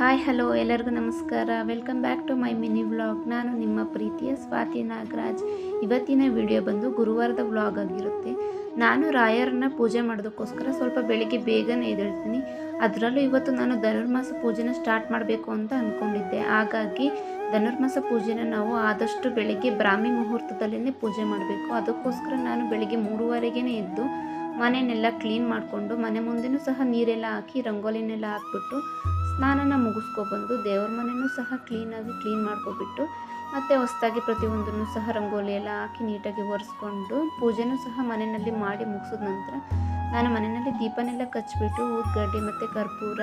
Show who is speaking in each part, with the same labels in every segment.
Speaker 1: Hi, hello, ಎಲ್ಲರಿಗೂ ನಮಸ್ಕಾರ. Welcome back to my mini vlog. ನಾನು ನಿಮ್ಮ ಪ್ರೀತಿಯ ಸ್ವಾತಿ ನಾಗರಾಜ್. ಇವತ್ತಿನ ವಿಡಿಯೋ ಬಂದು ಗುರುವಾರದ ವ್ಲಾಗ್ ಆಗಿರುತ್ತೆ. ನಾನು ರಾಯರನ್ನ ಪೂಜೆ ಮಾಡೋದಕ್ಕೋಸ್ಕರ ಸ್ವಲ್ಪ ಬೆಳಿಗ್ಗೆ ಬೇಗನೆ ಎದ್ದೇಳ್ತೀನಿ. ಅದರಲ್ಲೂ ಇವತ್ತು ನಾನು ಧನುರ್ಮಾಸ ಪೂಜೆನ ಸ್ಟಾರ್ಟ್ ಮಾಡಬೇಕು ಅಂತ ಅಂದ್ಕೊಂಡಿದ್ದೆ ಹಾಗಾಗಿ ಧನುರ್ಮಾಸ ಪೂಜೆನ ನಾವು ಆದಷ್ಟು ಬೆಳಿಗ್ಗೆ ಬ್ರಾಹ್ಮಿ ಮುಹೂರ್ತದಲ್ಲೇ ಪೂಜೆ ಮಾಡಬೇಕು. ಅದಕ್ಕೋಸ್ಕರ ನಾನು ಬೆಳಿಗ್ಗೆ ಮೂರುವರೆಗೇ ಎದ್ದು ಮನೆಯನ್ನೆಲ್ಲ ಕ್ಲೀನ್ ಮಾಡಿಕೊಂಡು ಮನೆ ಮುಂದೆನೂ ಸಹ ನೀರೆಲ್ಲ ಹಾಕಿ, ರಂಗೋಲಿನೆಲ್ಲ ಹಾಕ್ಬಿಟ್ಟು ಸ್ನಾನನ ಮುಗಿಸ್ಕೊಬಂದು ದೇವ್ರ ಮನೆಯೂ ಸಹ ಕ್ಲೀನಾಗಿ ಕ್ಲೀನ್ ಮಾಡ್ಕೊಬಿಟ್ಟು, ಮತ್ತು ಹೊಸ್ದಾಗಿ ಪ್ರತಿಯೊಂದನ್ನು ಸಹ ರಂಗೋಲಿ ಎಲ್ಲ ಹಾಕಿ ನೀಟಾಗಿ ಒರೆಸ್ಕೊಂಡು ಪೂಜೆನೂ ಸಹ ಮನೆಯಲ್ಲಿ ಮಾಡಿ ಮುಗಿಸಿದ ನಂತರ ನಾನು ಮನೆಯಲ್ಲಿ ದೀಪನೆಲ್ಲ ಕಚ್ಚಿಬಿಟ್ಟು ಊದ್ಗಡ್ಡೆ ಮತ್ತು ಕರ್ಪೂರ,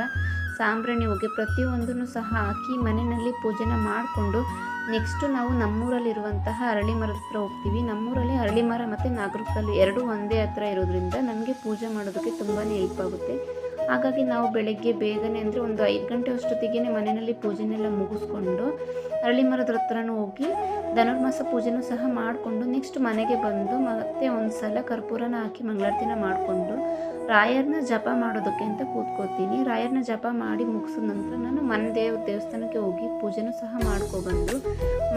Speaker 1: ಸಾಂಬ್ರಾಣಿ ಹೊಗೆ ಪ್ರತಿಯೊಂದನ್ನು ಸಹ ಹಾಕಿ ಮನೆಯಲ್ಲಿ ಪೂಜೆನ ಮಾಡಿಕೊಂಡು ನೆಕ್ಸ್ಟು ನಾವು ನಮ್ಮೂರಲ್ಲಿರುವಂತಹ ಅರಳಿ ಮರದ ಹತ್ರ ಹೋಗ್ತೀವಿ. ನಮ್ಮೂರಲ್ಲಿ ಅರಳಿ ಮರ ಮತ್ತು ನಾಗರಕಲ್ಲು ಎರಡೂ ಒಂದೇ ಹತ್ರ ಇರೋದ್ರಿಂದ ನಮಗೆ ಪೂಜೆ ಮಾಡೋದಕ್ಕೆ ತುಂಬಾ ಹೆಲ್ಪ್ ಆಗುತ್ತೆ. ಹಾಗಾಗಿ ನಾವು ಬೆಳಗ್ಗೆ ಬೇಗನೆ ಅಂದರೆ ಒಂದು ಐದು ಗಂಟೆ ಅಷ್ಟೊತ್ತಿಗೆ ಮನೆಯಲ್ಲಿ ಪೂಜೆನೆಲ್ಲ ಮುಗಿಸ್ಕೊಂಡು ಅರಳಿ ಮರದ ಹತ್ರನೂ ಹೋಗಿ ಧನುರ್ಮಾಸ ಪೂಜೆನೂ ಸಹ ಮಾಡಿಕೊಂಡು ನೆಕ್ಸ್ಟ್ ಮನೆಗೆ ಬಂದು ಮತ್ತೆ ಒಂದು ಸಲ ಕರ್ಪೂರನ ಹಾಕಿ ಮಂಗಳಾರತಿನ ಮಾಡಿಕೊಂಡು ರಾಯರನ್ನ ಜಪ ಮಾಡೋದಕ್ಕೆ ಅಂತ ಕೂತ್ಕೋತೀನಿ ರಾಯರನ್ನ ಜಪ ಮಾಡಿ ಮುಗಿಸಿದ ನಂತರ ನಾನು ಮನೆ ದೇವ್ ದೇವಸ್ಥಾನಕ್ಕೆ ಹೋಗಿ ಪೂಜೆನೂ ಸಹ ಮಾಡ್ಕೊಬಂದು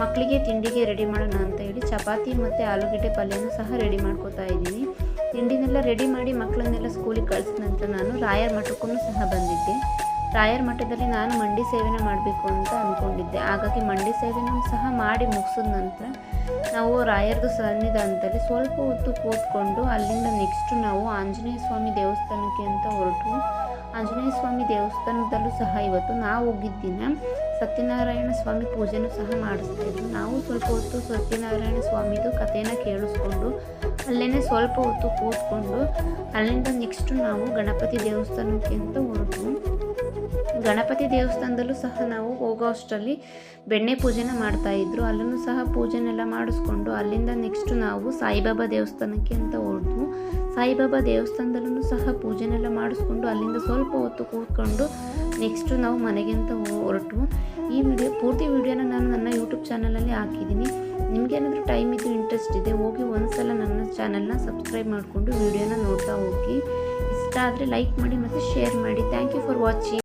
Speaker 1: ಮಕ್ಕಳಿಗೆ ತಿಂಡಿಗೆ ರೆಡಿ ಮಾಡೋಣ ಅಂತ ಹೇಳಿ ಚಪಾತಿ ಮತ್ತು ಆಲೂಗಡ್ಡೆ ಪಲ್ಯನೂ ಸಹ ರೆಡಿ ಮಾಡ್ಕೋತಾ ಇದ್ದೀನಿ. ರೆಡಿ ಮಾಡಿ ಮಕ್ಕಳನ್ನೆಲ್ಲ ಸ್ಕೂಲಿಗೆ ಕಳಿಸಿದ ನಂತರ ನಾನು ರಾಯರ್ ಮಠಕ್ಕೂ ಸಹ ಬಂದಿದ್ದೆ. ರಾಯರ್ ಮಠದಲ್ಲಿ ನಾನು ಮಂಡಿ ಸೇವೆನ ಮಾಡಬೇಕು ಅಂತ ಅಂದ್ಕೊಂಡಿದ್ದೆ ಹಾಗಾಗಿ ಮಂಡಿ ಸೇವೆನೂ ಸಹ ಮಾಡಿ ಮುಗಿಸಿದ ನಂತರ ನಾವು ರಾಯರ್ದು ಸನ್ನಿಧಾನದಲ್ಲಿ ಸ್ವಲ್ಪ ಹೊತ್ತು ಕೂತ್ಕೊಂಡು ಅಲ್ಲಿಂದ ನೆಕ್ಸ್ಟ್ ನಾವು ಆಂಜನೇಯ ಸ್ವಾಮಿ ದೇವಸ್ಥಾನಕ್ಕೆ ಅಂತ ಹೊರಟು. ಆಂಜನೇಯ ಸ್ವಾಮಿ ದೇವಸ್ಥಾನದಲ್ಲೂ ಸಹ ಇವತ್ತು ನಾವು ಹೋಗಿದ್ದಿನ ಸತ್ಯನಾರಾಯಣ ಸ್ವಾಮಿ ಪೂಜೆನೂ ಸಹ ಮಾಡಿಸ್ತಾಯಿದ್ರು ನಾವು ಸ್ವಲ್ಪ ಹೊತ್ತು ಸತ್ಯನಾರಾಯಣ ಸ್ವಾಮಿದು ಕಥೆನ ಕೇಳಿಸ್ಕೊಂಡು ಅಲ್ಲೇ ಸ್ವಲ್ಪ ಹೊತ್ತು ಕೂತ್ಕೊಂಡು ಅಲ್ಲಿಂದ ನೆಕ್ಸ್ಟು ನಾವು ಗಣಪತಿ ದೇವಸ್ಥಾನಕ್ಕೆ ಅಂತ ಹೊರಟು. ಗಣಪತಿ ದೇವಸ್ಥಾನದಲ್ಲೂ ಸಹ ನಾವು ಹೋಗೋ ಅಷ್ಟರಲ್ಲಿ ಬೆಣ್ಣೆ ಪೂಜೆನ ಮಾಡ್ತಾಯಿದ್ರು ಅಲ್ಲೂ ಸಹ ಪೂಜೆನೆಲ್ಲ ಮಾಡಿಸ್ಕೊಂಡು ಅಲ್ಲಿಂದ ನೆಕ್ಸ್ಟು ನಾವು ಸಾಯಿಬಾಬಾ ದೇವಸ್ಥಾನಕ್ಕೆ ಅಂತ ಹೊರಟು. ಸಾಯಿಬಾಬಾ ದೇವಸ್ಥಾನದಲ್ಲೂ ಸಹ ಪೂಜೆನೆಲ್ಲ ಮಾಡಿಸ್ಕೊಂಡು ಅಲ್ಲಿಂದ ಸ್ವಲ್ಪ ಹೊತ್ತು ಕೂತ್ಕೊಂಡು ನೆಕ್ಸ್ಟು ನಾವು ಮನೆಗೆ ಅಂತ ಹೊರಟು. ಈ ವಿಡಿಯೋ, ಪೂರ್ತಿ ವಿಡಿಯೋನ ನಾನು ನನ್ನ ಯೂಟ್ಯೂಬ್ ಚಾನಲಲ್ಲಿ ಹಾಕಿದ್ದೀನಿ. ನಿಮಗೇನಾದರೂ ಟೈಮ್ ಇದ್ದು ಇಂಟ್ರೆಸ್ಟ್ ಇದೆ, ಹೋಗಿ ಒಂದು ಸಲ ನನ್ನ ಚಾನಲ್ನ ಸಬ್ಸ್ಕ್ರೈಬ್ ಮಾಡಿಕೊಂಡು ವಿಡಿಯೋನ ನೋಡ್ತಾ ಹೋಗಿ. ಇಷ್ಟ ಆದರೆ ಲೈಕ್ ಮಾಡಿ ಮತ್ತು ಶೇರ್ ಮಾಡಿ. Thank you for watching